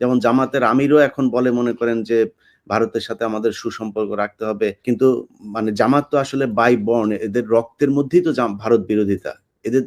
যেমন জামাতের আমিরও এখন বলে মনে করেন যে ভারতের সাথে আমাদের সুসম্পর্ক রাখতে হবে। কিন্তু মানে জামাত তো আসলে বাই বর্ন এদের রক্তের মধ্যেই তো ভারত বিরোধিতা। এদের,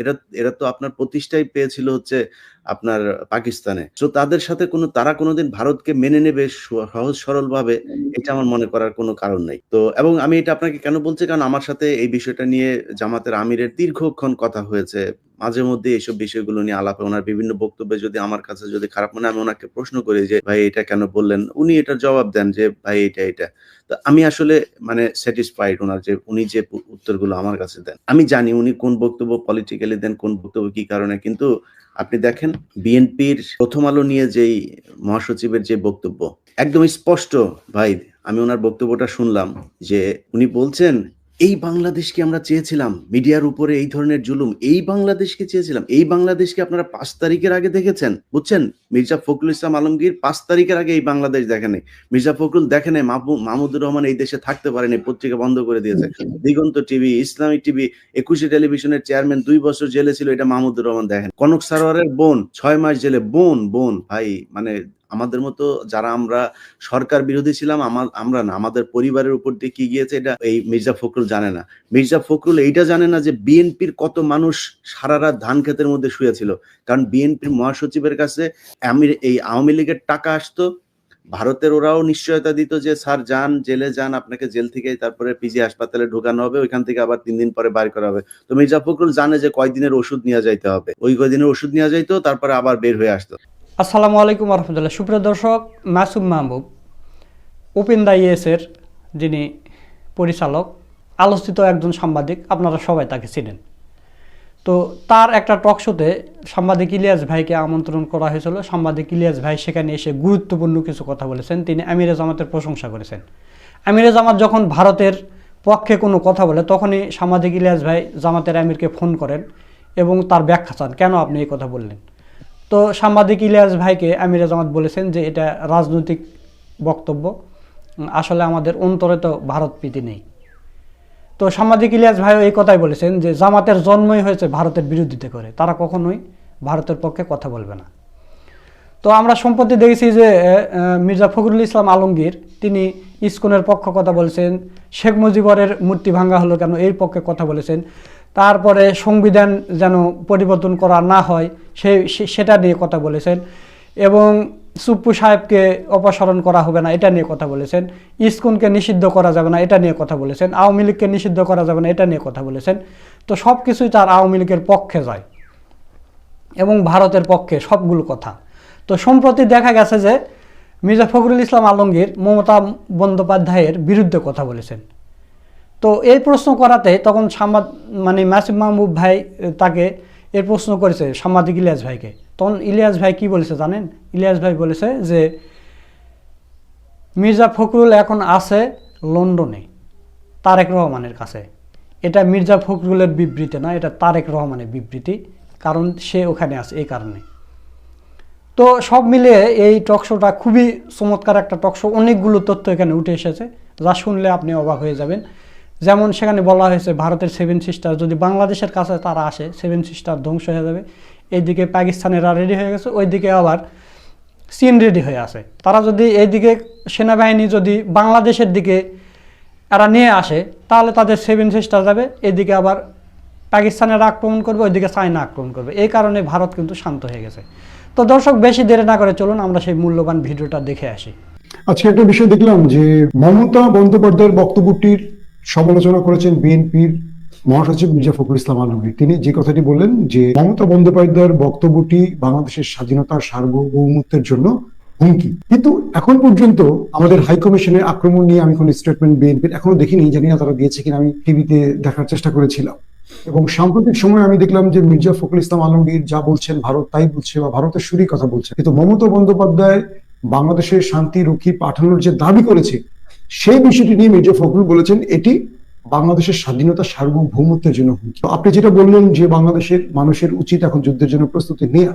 এরা এরা তো আপনার প্রতিষ্ঠাই পেয়েছিল হচ্ছে আপনার পাকিস্তানে। তো তাদের সাথে কোনো, তারা কোনোদিন ভারতকে মেনে নেবে সহজ সরল ভাবে এটা আমার মনে করার কোনো কারণ নাই। তো, এবং আমি এটা আপনাকে কেন বলছি? কারণ আমার সাথে এই বিষয়টা নিয়ে জামাতের আমিরের দীর্ঘক্ষণ কথা হয়েছে। মাঝে মধ্যে এইসব বিষয়গুলো নিয়ে আলাপে ওনার বিভিন্ন বক্তব্যে যদি আমার কাছে যদি খারাপ মনে আমি ওনাকে প্রশ্ন করি যে, ভাই, এটা কেন বললেন? উনি এটা জবাব দেন যে, ভাই, এটা এটা। তো আমি আসলে মানে স্যাটিসফাইড ওনার যে, উনি যে উত্তরগুলো আমার কাছে দেন। আমি জানি উনি কোন বক্তব্য পলিটিক্যালি দেন, কোন বক্তব্য কি কারণে, কিন্তু আপনি দেখেন বিএনপির প্রথম আলো নিয়ে যেই মহাসচিবের যে বক্তব্য একদম স্পষ্ট, ভাই। আমি ওনার বক্তব্যটা শুনলাম যে, উনি বলছেন এই বাংলাদেশকে আমরা চেয়েছিলাম, মিডিয়ার উপরে এই ধরনের জুলুম, এই বাংলাদেশকে চেয়েছিলাম, এই বাংলাদেশকে আপনারা পাঁচ তারিখের আগে দেখেছেন, বুঝছেন? মির্জা ফখরুল ইসলাম আলমগীর পাঁচ তারিখের আগে এই বাংলাদেশ দেখে নাই। মির্জা ফখরুল দেখে নাই, মাহবু- মাহমুদুর রহমান এই দেশে থাকতে পারেনি, পত্রিকা বন্ধ করে দিয়েছে। দিগন্ত টিভি ইসলামিক টিভি, একুশে টেলিভিশনের চেয়ারম্যান দুই বছর জেলে ছিল, এটা মাহমুদুর রহমান দেখেন। কনক সারোয়ারের বোন, ছয় মাস জেলে, বোন বোন, ভাই মানে আমাদের মতো যারা আমরা সরকার বিরোধী ছিলাম আমার আমরা না, আমাদের পরিবারের উপর দিয়ে কি গিয়েছে এটা এই মির্জা ফখরুল জানে না। মির্জা ফখরুল এইটা জানে না যে বিএনপির কত মানুষ সারা রাত ধান ক্ষেতের মধ্যে শুয়েছিল। কারণ বিএনপির মহাসচিবের কাছে এই আওয়ামী লীগের টাকা আসতো, ভারতের ওরাও নিশ্চয়তা দিত যে, স্যার, যান, জেলে যান, আপনাকে জেল থেকে তারপরে পিজি হাসপাতালে ঢোকানো হবে, ওইখান থেকে আবার তিন দিন পরে বাইর করা হবে। তো মির্জা ফখরুল জানে যে, কয়দিনের ওষুধ নিয়ে যাইতে হবে। ওই কয়দিনের ওষুধ নিয়ে যাইতো, তারপরে আবার বের হয়ে আসতো। আসসালামু আলাইকুম রহমতুল্লাহ সুপ্রিয় দর্শক, মাসুম মাহবুব ওপেন দা ইয়েসের যিনি পরিচালক, আলোচিত একজন সাংবাদিক, আপনারা সবাই তাকে চিনেন। তো তার একটা টক শোতে সাংবাদিক ইলিয়াস ভাইকে আমন্ত্রণ করা হয়েছিল। সাংবাদিক ইলিয়াস ভাই সেখানে এসে গুরুত্বপূর্ণ কিছু কথা বলেছেন। তিনি আমিরে জামাতের প্রশংসা করেছেন। আমিরে জামাত যখন ভারতের পক্ষে কোনো কথা বলে, তখনই সাংবাদিক ইলিয়াস ভাই জামাতের আমিরকে ফোন করেন এবং তার ব্যাখ্যা চান, কেন আপনি এই কথা বললেন? তো সাংবাদিক ইলিয়াস ভাইকে আমির জামাত বলেছেন যে এটা রাজনৈতিক বক্তব্য। আসলে আমাদের অন্তরে তো ভারত প্রীতি নেই। তো সাংবাদিক ইলিয়াস ভাইও এই কথাই বলেছেন যে জামাতের জন্মই হয়েছে ভারতের বিরোধিতা করে। তারা কখনোই ভারতের পক্ষে কথা বলবে না। তো আমরা সম্প্রতি দেখেছি যে মির্জা ফখরুল ইসলাম আলমগীর, তিনি ইস্কনের পক্ষ কথা বলেছেন, শেখ মুজিবরের মূর্তি ভাঙ্গা হলো কেন, এর পক্ষে কথা বলেছেন। তারপরে সংবিধান যেন পরিবর্তন করা না হয়, সে সেটা নিয়ে কথা বলেছেন। এবং সুপ্পু সাহেবকে অপসারণ করা হবে না, এটা নিয়ে কথা বলেছেন। ইস্কুনকে নিষিদ্ধ করা যাবে না, এটা নিয়ে কথা বলেছেন। আওয়ামী লীগকে নিষিদ্ধ করা যাবে না, এটা নিয়ে কথা বলেছেন। তো সব কিছুই তার আওয়ামী লীগের পক্ষে যায় এবং ভারতের পক্ষে সবগুলো কথা। তো সম্প্রতি দেখা গেছে যে মির্জা ফখরুল ইসলাম আলমগীর মমতা বন্দ্যোপাধ্যায়ের বিরুদ্ধে কথা বলেছেন। তো এই প্রশ্ন করাতে তখন সাংবাদ মানে মাসিম মাহবুব ভাই তাকে এর প্রশ্ন করেছে সাংবাদিক ইলিয়াস ভাইকে। তখন ইলিয়াস ভাই কি বলেছে জানেন? ইলিয়াস ভাই বলেছে যে, মির্জা ফখরুল এখন আছে লন্ডনে, তারেক রহমানের কাছে। এটা মির্জা ফখরুলের বিবৃতি না, এটা তারেক রহমানের বিবৃতি, কারণ সে ওখানে আছে এই কারণে। তো সব মিলিয়ে এই টকশোটা খুবই চমৎকার একটা টকশো অনেকগুলো তথ্য এখানে উঠে এসেছে, যা শুনলে আপনি অবাক হয়ে যাবেন। যেমন সেখানে বলা হয়েছে ভারতের সেভেন সিস্টার যদি বাংলাদেশের কাছে তারা আসে সেভেন সিস্টার ধ্বংস হয়ে যাবে। এইদিকে পাকিস্তানেরা রেডি হয়ে গেছে, ওইদিকে আবার চীন রেডি হয়ে আছে। তারা যদি এইদিকে সেনাবাহিনী যদি বাংলাদেশের দিকে এরা নিয়ে আসে, তাহলে তাদের সেভেন সিস্টার যাবে, এদিকে আবার পাকিস্তানের আক্রমণ করবে, ওইদিকে চায়না আক্রমণ করবে। এই কারণে ভারত কিন্তু শান্ত হয়ে গেছে। তো দর্শক, বেশি দেরি না করে চলুন, আমরা সেই মূল্যবান ভিডিওটা দেখে আসি। আজকে একটা বিষয় দেখলাম যে মমতা বন্দ্যোপাধ্যায়ের বক্তব্যটির সমালোচনা করেছেন বিএনপির মহাসচিব মির্জা ফখরুল ইসলাম আলমগীর। তিনি যে কথাটি বললেন যে মমতা বন্দ্যোপাধ্যায়ের বক্তব্যটি বাংলাদেশের স্বাধীনতার সার্বভৌমত্বের জন্য হুমকি। কিন্তু এখন পর্যন্ত আমাদের হাইকমিশনের আক্রমণ নিয়ে আমি কোন স্টেটমেন্ট বিএনপির এখনও দেখিনি, জানি না তারা দিয়েছে কিনা, আমি টিভিতে দেখার চেষ্টা করেছিলাম। এবং সাম্প্রতিক সময় আমি দেখলাম যে মির্জা ফখরুল ইসলাম আলমগীর যা বলছেন, ভারত তাই বলছে বা ভারতের সুরই কথা বলছে। কিন্তু মমতা বন্দ্যোপাধ্যায় বাংলাদেশের শান্তি রক্ষী পাঠানোর যে দাবি করেছে সেই বিষয়টি নিয়ে মির্জা ফখরুল বলেছেন, এটি বাংলাদেশের স্বাধীনতা সার্বভৌমত্বের জন্য হুমকি। আপনি যেটা বললেন যে বাংলাদেশের মানুষের উচিত এখন যুদ্ধের জন্য প্রস্তুতি নেওয়া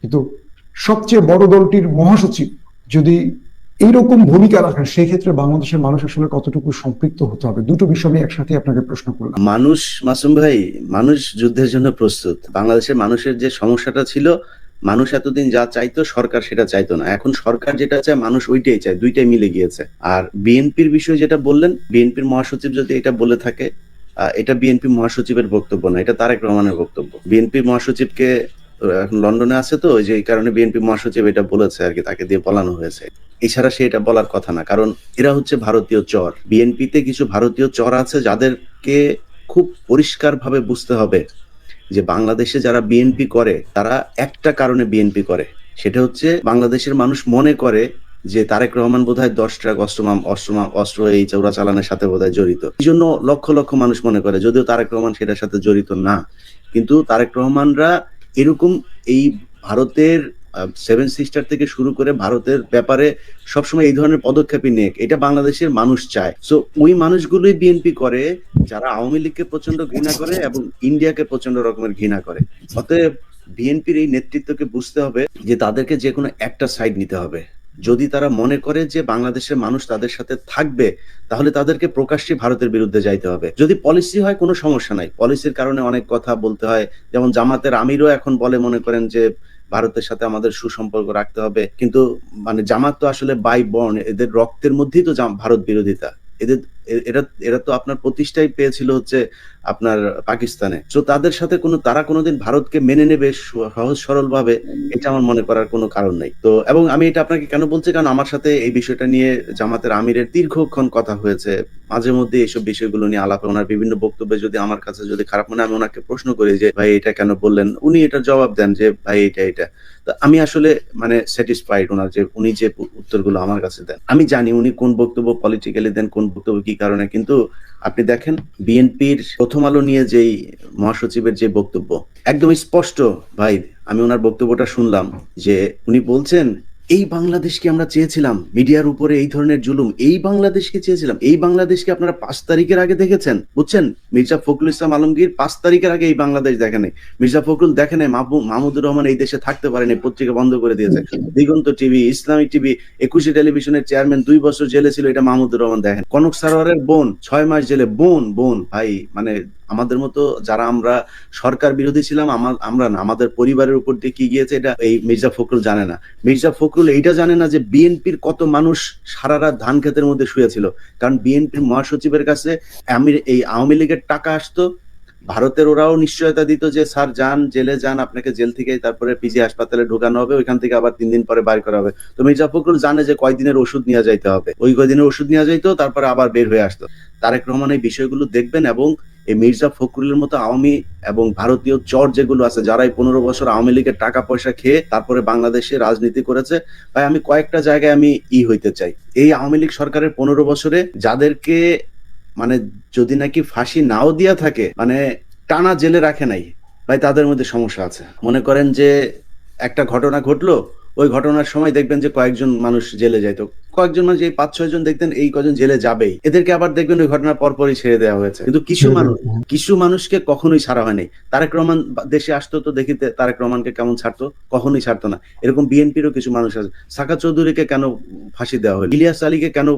কিন্তু সবচেয়ে বড় দলটির মহাসচিব যদি এইরকম ভূমিকা রাখেন সেই ক্ষেত্রে বাংলাদেশের মানুষ আসলে কতটুকু সম্পৃক্ত হতে হবে? দুটো বিষয় আমি একসাথে আপনাকে প্রশ্ন করলাম। মানুষ, মাসুম ভাই, মানুষ যুদ্ধের জন্য প্রস্তুত। বাংলাদেশের মানুষের যে সমস্যাটা ছিল মানুষ এতদিন যা চাইতো, সরকার সেটা চাইতো না। এখন সরকার যেটা চায়, মানুষ ওইটাই চায়, দুইটাই মিলে গিয়েছে। আর বিএনপির বিষয়ে যেটা বললেন, বিএনপির মহাসচিব যদি এটা বলে থাকে এটা বিএনপি মহাসচিবের বক্তব্য না, এটা তারেক রহমানের বক্তব্য। বিএনপি মহাসচিবকে এখন লন্ডনে আছে তো যে কারণে বিএনপি মহাসচিব এটা বলেছে আর কি, তাকে দিয়ে বলানো হয়েছে। এছাড়া সে এটা বলার কথা না, কারণ এরা হচ্ছে ভারতীয় চর। বিএনপিতে কিছু ভারতীয় চর আছে, যাদেরকে খুব পরিষ্কার ভাবে বুঝতে হবে যে বাংলাদেশে যারা বিএনপি করে, তারা একটা কারণে বিএনপি করে। সেটা হচ্ছে বাংলাদেশের মানুষ মনে করে যে তারেক রহমান বোধহয় দশ ট্রাক অস্ত্রমাম অস্ত্রমাম অস্ত্র এই চৌরা চালানের সাথে বোধহয় জড়িত। এই জন্য লক্ষ লক্ষ মানুষ মনে করে, যদিও তারেক রহমান সেটার সাথে জড়িত না। কিন্তু তারেক রহমানরা এরকম এই ভারতের সেভেন সিস্টার থেকে শুরু করে ভারতের ব্যাপারে সবসময় এই ধরনের পদক্ষেপই নেক। এটা বাংলাদেশের মানুষ চায়। সো ওই মানুষগুলোই বিএনপি করে, যারা আওয়ামী লীগকে প্রচণ্ড ঘৃণা করে এবং ইন্ডিয়াকে প্রচণ্ড রকমের ঘৃণা করে। অতএব বিএনপির এই নেতৃত্বকে বুঝতে হবে যে তাদেরকে যে কোনো একটা সাইড নিতে হবে। যদি তারা মনে করে যে বাংলাদেশের মানুষ তাদের সাথে থাকবে, তাহলে তাদেরকে প্রকাশ্যে ভারতের বিরুদ্ধে যাইতে হবে। যদি পলিসি হয়, কোনো সমস্যা নাই। পলিসির কারণে অনেক কথা বলতে হয়। যেমন জামাতের আমিরও এখন বলে মনে করেন যে, ভারতের সাথে আমাদের সুসম্পর্ক রাখতে হবে। কিন্তু মানে জামাত তো আসলে বাই বর্ণ এদের রক্তের মধ্যেই তো ভারত বিরোধিতা। এদের এরা এরা তো আপনার প্রতিষ্ঠাই পেয়েছিল হচ্ছে আপনার পাকিস্তানে। তো তাদের সাথে কোনো, তারা কোনোদিন ভারতকে মেনে নেবে সহজ সরল ভাবে এটা আমার মনে করার কোনো কারণ নেই। তো, এবং আমি এটা আপনাকে কেন বলছি? কারণ আমার সাথে এই বিষয়টা নিয়ে জামাতের আমিরের দীর্ঘক্ষণ কথা হয়েছে। মাঝে মধ্যে এইসব বিষয়গুলো নিয়ে আলাপে, ওনার বিভিন্ন বক্তব্যে যদি আমার কাছে যদি খারাপ মনে আমি ওনাকে প্রশ্ন করি যে, ভাই, এটা কেন বললেন? উনি এটা জবাব দেন যে, ভাই, এটা এটা। তো আমি আসলে মানে স্যাটিসফাইড ওনার যে, উনি যে উত্তরগুলো আমার কাছে দেন। আমি জানি উনি কোন বক্তব্য পলিটিক্যালি দেন, কোন বক্তব্য কারণে কিন্তু আপনি দেখেন বিএনপির প্রথম আলো নিয়ে যেই মহাসচিবের যে বক্তব্য একদম স্পষ্ট। ভাই, আমি ওনার বক্তব্যটা শুনলাম যে উনি বলছেন এই বাংলাদেশকে আমরা চেয়েছিলাম, মিডিয়ার উপরে এই ধরনের জুলুম, এই বাংলাদেশকে চেয়েছিলাম, এই বাংলাদেশকে আপনারা পাঁচ তারিখের আগে দেখেছেন, বুঝছেন? মির্জা ফখরুল ইসলাম আলমগীর পাঁচ তারিখের আগে এই বাংলাদেশ দেখে নাই। মির্জা ফখরুল দেখে নাই মাহমুদুর রহমান এই দেশে থাকতে পারেনি পত্রিকা বন্ধ করে দিয়েছে। দিগন্ত টিভি ইসলামিক টিভি, একুশে টেলিভিশনের চেয়ারম্যান দুই বছর জেলে ছিল, এটা মাহমুদুর রহমান দেখেন। কনক সারোয়ারের বোন, ছয় মাস জেলে, বোন বোন, ভাই মানে আমাদের মতো যারা আমরা সরকার বিরোধী ছিলাম আমরা না, আমাদের পরিবারের উপর দিয়ে কি গিয়েছে এটা এই মির্জা ফখরুল জানে না। মির্জা ফখরুল এইটা জানে না যে বিএনপির কত মানুষ সারা রাত ধান ক্ষেতের মধ্যে শুয়েছিল। কারণ বিএনপির মহাসচিবের কাছে আমির, এই আওয়ামী লীগের টাকা আসতো, ভারতের ওরাও নিশ্চয়তা দিত যে, স্যার, যান, জেলে যান, আপনাকে জেল থেকে তারপরে পিজি হাসপাতালে ঢোকানো হবে, ওইখান থেকে আবার তিন দিন পরে বাইর করা হবে। তো মির্জা ফখরুল জানে যে, কয়দিনের ওষুধ নিয়ে যাইতে হবে। ওই কয়দিনের ওষুধ নিয়ে যাইতো তারপরে আবার বের হয়ে আসতো। তারেক রহমান এই বিষয়গুলো দেখবেন এবং এই মির্জা ফখরুলের মতো আওয়ামী এবং ভারতীয় চর যেগুলো আছে যারা এই পনেরো বছর আওয়ামী লীগের টাকা পয়সা খেয়ে তারপরে বাংলাদেশে রাজনীতি করেছে, ভাই আমি কয়েকটা জায়গায় আমি ই হইতে চাই। এই আওয়ামী লীগ সরকারের পনেরো বছরে যাদেরকে মানে যদি নাকি ফাঁসি নাও দিয়া থাকে মানে টানা জেলে রাখে নাই, ভাই তাদের মধ্যে সমস্যা আছে। মনে করেন যে একটা ঘটনা ঘটলো, ওই ঘটনার সময় দেখবেন যে কয়েকজন মানুষ জেলে যাইতো। কয়েকজন মানুষ এই পাঁচ ছয় জন দেখতেন এই কজন জেলে যাবেই। এদেরকে আবার দেখবেন ওই ঘটনার পরপরই ছেড়ে দেওয়া হয়েছে। কিন্তু কিছু মানুষ কিছু মানুষকে কখনোই ছাড়া হয়নি। তারেক রহমান দেশে আসতো তো দেখিতে তারেক রহমানকে কেমন ছাড়তো? কখনোই ছাড়তো না। এরকম বিএনপিরও কিছু মানুষ আছে। সাকা চৌধুরীকে কেন ফাঁসি দেওয়া হলো? ইলিয়াস আলীকে কেন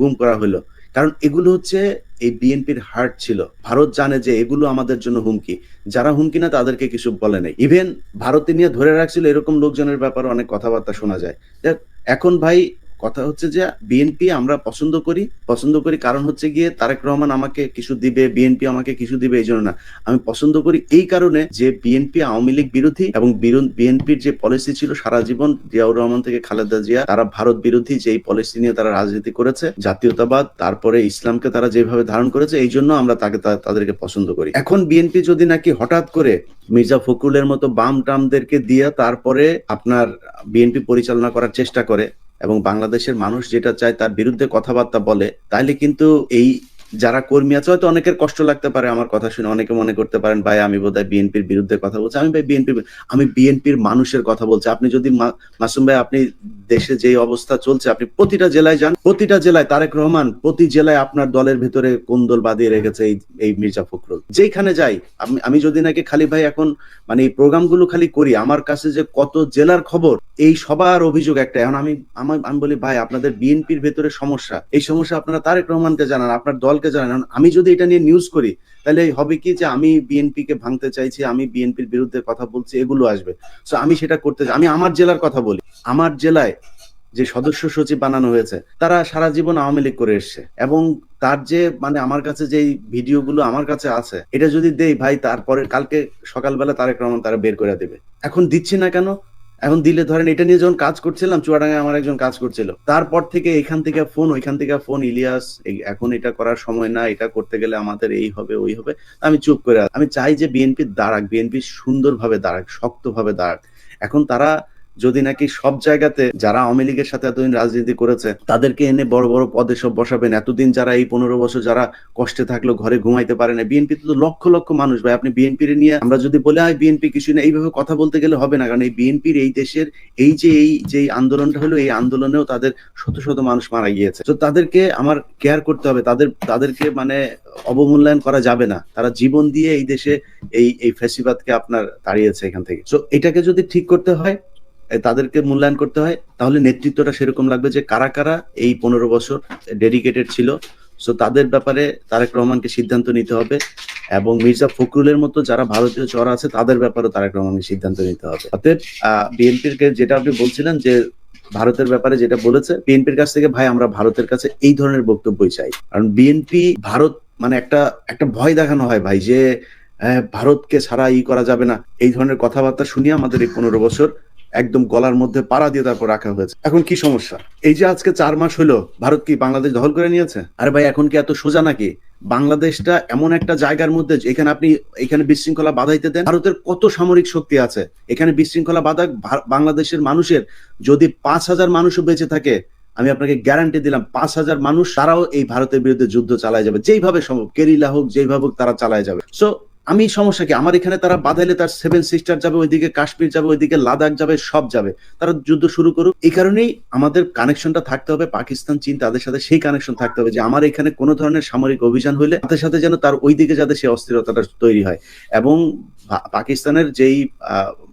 গুম করা হলো? কারণ এগুলো হচ্ছে এই বিএনপির হার্ট ছিল। ভারত জানে যে এগুলো আমাদের জন্য হুমকি। যারা হুমকি না তাদেরকে কিছু বলে নাই। ইভেন ভারতে নিয়ে ধরে রাখছিল এরকম লোকজনের ব্যাপারে অনেক কথাবার্তা শোনা যায়। দেখ, এখন ভাই কথা হচ্ছে যে বিএনপি আমরা পছন্দ করি পছন্দ করি কারণ হচ্ছে গিয়ে তারেক রহমান আমাকে কিছু দিবে বিএনপি আমাকে কিছু দিবে, এই জন্য না। আমি পছন্দ করি এই কারণে যে বিএনপি আওয়ামী লীগ বিরোধী এবং বিএনপির যে পলিসি ছিল সারা জীবন জিয়াউর রহমান থেকে খালেদা জিয়া, তারা ভারত বিরোধী যেই পলিসি নিয়ে তারা রাজনীতি করেছে, জাতীয়তাবাদ, তারপরে ইসলামকে তারা যেভাবে ধারণ করেছে, এই জন্য আমরা তাকে তাদেরকে পছন্দ করি। এখন বিএনপি যদি নাকি হঠাৎ করে মির্জা ফখরুলের মতো বাম টামদেরকে দিয়ে তারপরে আপনার বিএনপি পরিচালনা করার চেষ্টা করে এবং বাংলাদেশের মানুষ যেটা চায় তার বিরুদ্ধে কথাবার্তা বলে তাহলে কিন্তু এই যারা কর্মী আছে, হয়তো অনেকের কষ্ট লাগতে পারে আমার কথা শুনে। অনেকে মনে করতে পারেন, ভাই, আমি বোধহয় বিএনপির বিরুদ্ধে কথা বলছি। আমি, ভাই বিএনপি আমি বিএনপির মানুষের কথা বলছি। আপনি যদি মাসুম ভাই, আপনি দেশে যে অবস্থা চলছে, আপনি প্রতিটা জেলায় যান, প্রতিটা জেলায় তারেক রহমান প্রতি জেলায় আপনার দলের ভেতরে কোন দল বাদিয়ে রেখেছে এই এই মির্জা ফখরুল। যেখানে যাই, আমি আমি যদি নাকি খালি, ভাই, এখন মানে এই প্রোগ্রামগুলো খালি করি, আমার কাছে যে কত জেলার খবর, এই সবার অভিযোগ একটা। এখন আমি আমি বলি, ভাই, আপনাদের বিএনপির ভেতরে সমস্যা। এই সমস্যা আপনারা তারেক রহমানকে জানান, আপনার দলকে জানান আমি যদি এটা নিয়ে নিউজ করি, তাহলে হবে কি যে আমি বিএনপি কে ভাঙতে চাইছি, আমি বিএনপির বিরুদ্ধে কথা বলছি, এগুলো আসবে। তো আমি সেটা করতে আমি আমার জেলার কথা বলি। আমার জেলায় যে সদস্য সচিব বানানো হয়েছে, তারা সারা জীবন আওয়ামী লীগ করে এসছে। এবং তার যে মানে আমার কাছে যে ভিডিওগুলো আমার কাছে আছে, এটা যদি দেই ভাই, তারপরে কালকে সকালবেলা তারেক রহমান তারা বের করে দেবে। এখন দিচ্ছি না কেন? এখন দিলে ধরেন এটা নিয়ে যখন কাজ করছিলাম, চুয়াডাঙ্গায় আমার একজন কাজ করছিল। তারপর থেকে এখান থেকে ফোন, ওইখান থেকে ফোন, ইলিয়াস এখন এটা করার সময় না, এটা করতে গেলে আমাদের এই হবে, ওই হবে। আমি চুপ করে। আমি চাই যে বিএনপি দাঁড়াক, বিএনপি সুন্দরভাবে দাঁড়াক, শক্তভাবে দাঁড়াক। এখন তারা যদি নাকি সব জায়গাতে যারা আওয়ামী লীগের সাথে এতদিন রাজনীতি করেছে, তাদেরকে এনে বড় বড় পদে সব বসাবেন। এতদিন যারা এই পনেরো বছর যারা কষ্টে থাকল, ঘরে ঘুমাইতে পারে না বিএনপি তো লক্ষ লক্ষ মানুষ ভাই। আপনি বিএনপি নিয়ে আমরা যদি বলে হয় বিএনপি, কিছু না। এইভাবে কথা বলতে গেলে হবে না। কারণ এই বিএনপির এই দেশের এই যে এই যে আন্দোলনটা হলো, এই আন্দোলনেও তাদের শত শত মানুষ মারা গিয়েছে। তো তাদেরকে আমার কেয়ার করতে হবে। তাদের, তাদেরকে মানে অবমূল্যায়ন করা যাবে না। তারা জীবন দিয়ে এই দেশে এই এই ফ্যাসিবাদকে আপনার দাঁড়িয়েছে এখান থেকে। তো এটাকে যদি ঠিক করতে হয় তাদেরকে মূল্যায়ন করতে হয়। তাহলে নেতৃত্বটা সেরকম লাগবে যে কারা কারা এই পনেরো বছর ডেডিকেটেড ছিল। সো তাদের ব্যাপারে তারেক রহমানকে সিদ্ধান্ত নিতে হবে এবং মির্জা ফখরুলের মতো যারা ভারতীয় চর আছে তাদের ব্যাপারে তারেক রহমানকে সিদ্ধান্ত নিতে হবে। অতএব বিএনপির যেটা আপনি বলছিলেন যে ভারতের ব্যাপারে যেটা বলেছে বিএনপির কাছ থেকে ভাই আমরা ভারতের কাছে এই ধরনের বক্তব্যই চাই। কারণ বিএনপি ভারত মানে একটা একটা ভয় দেখানো হয় ভাই যে আহ, ভারতকে ছাড়া ই করা যাবে না। এই ধরনের কথাবার্তা শুনিয়ে আমাদের এই পনেরো বছর একদম গলার মধ্যে পাড়া দিয়ে তারপর রাখা হয়েছে। এখন কি সমস্যা? এই যে আজকে চার মাস হলো, ভারত কি বাংলাদেশ দখল করে নিয়েছে? আরে ভাই, এখন কি এত সোজা নাকি? বাংলাদেশটা এমন একটা জায়গার মধ্যে, এখানে আপনি এখানে বিশৃঙ্খলা বাধাইতে দেন। ভারতের কত সামরিক শক্তি আছে? এখানে বিশৃঙ্খলা বাধা বাংলাদেশের মানুষের যদি পাঁচ হাজার মানুষও বেঁচে থাকে, আমি আপনাকে গ্যারান্টি দিলাম, পাঁচ হাজার মানুষ তারাও এই ভারতের বিরুদ্ধে যুদ্ধ চালায় যাবে। যেইভাবে সম্ভব, কেরিলা হোক, যেইভাবে হোক তারা চালায় যাবে। সো আমি সমস্যা কি? আমার এখানে তারা বাধাইলে তার সেভেন সিস্টার যাবে, ওইদিকে কাশ্মীর যাবে, ওইদিকে লাদাখ যাবে, সব যাবে। তারা যুদ্ধ শুরু করুক। এই কারণেই আমাদের কানেকশনটা থাকতে হবে পাকিস্তান, চীন, তাদের সাথে সেই কানেকশন থাকতে হবে যে আমার এখানে কোনো ধরনের সামরিক অভিযান হলে তাদের সাথে যেন তার ওইদিকে যাতে সেই অস্থিরতাটা তৈরি হয়। এবং পাকিস্তানের যেই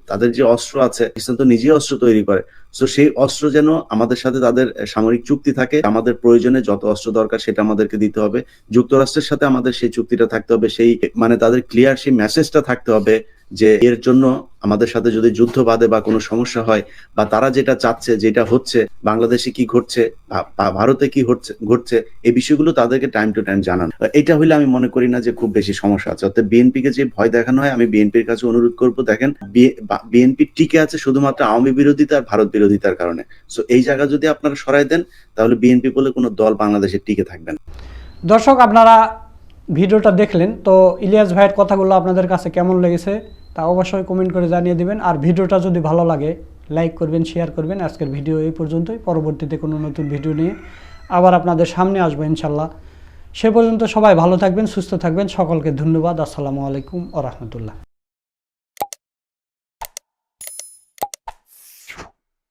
তাদের যে অস্ত্র আছে, পাকিস্তান তো নিজেই অস্ত্র তৈরি করে। তো সেই অস্ত্র যেন আমাদের সাথে তাদের সামরিক চুক্তি থাকে, আমাদের প্রয়োজনে যত অস্ত্র দরকার সেটা আমাদেরকে দিতে হবে। যুক্তরাষ্ট্রের সাথে আমাদের সেই চুক্তিটা থাকতে হবে, সেই মানে তাদের ক্লিয়ার সেই মেসেজটা থাকতে হবে যে এর জন্য আমাদের সাথে যদি যুদ্ধ বাদে বা কোনো সমস্যা হয় বা তারা যেটা চাচ্ছে, যেটা হচ্ছে, বাংলাদেশে কি ঘটছে ভারতে কি হচ্ছে, ঘটছে, এই বিষয়গুলো তাদেরকে টাইম টু টাইম জানান। এটা হলে আমি মনে করি না যে খুব বেশি সমস্যা আছে। অর্থাৎ বিএনপি কে যে ভয় দেখানো হয়, আমি বিএনপির কাছে অনুরোধ করব, দেখেন বিএনপি টিকে আছে শুধুমাত্র আওয়ামী বিরোধিতা আর ভারত বিরোধিতার কারণে। সো এই জায়গা যদি আপনারা সরাই দেন, তাহলে বিএনপি বলে কোনো দল বাংলাদেশে টিকে থাকবেন দর্শক, আপনারা ভিডিওটা দেখলেন, তো ইলিয়াস ভাইয়ের কথাগুলো আপনাদের কাছে কেমন লেগেছে? তা অবশ্যই কমেন্ট করে জানিয়ে দেবেন। আর ভিডিওটা যদি ভালো লাগে লাইক করবেন শেয়ার করবেন। আজকের ভিডিও এই পর্যন্তই। পরবর্তীতে কোনো নতুন ভিডিও নিয়ে আবার আপনাদের সামনে আসব ইনশাল্লাহ। সে পর্যন্ত সবাই ভালো থাকবেন, সুস্থ থাকবেন। সকলকে ধন্যবাদ। আসসালামু আলাইকুম ও রহমতুল্লাহ।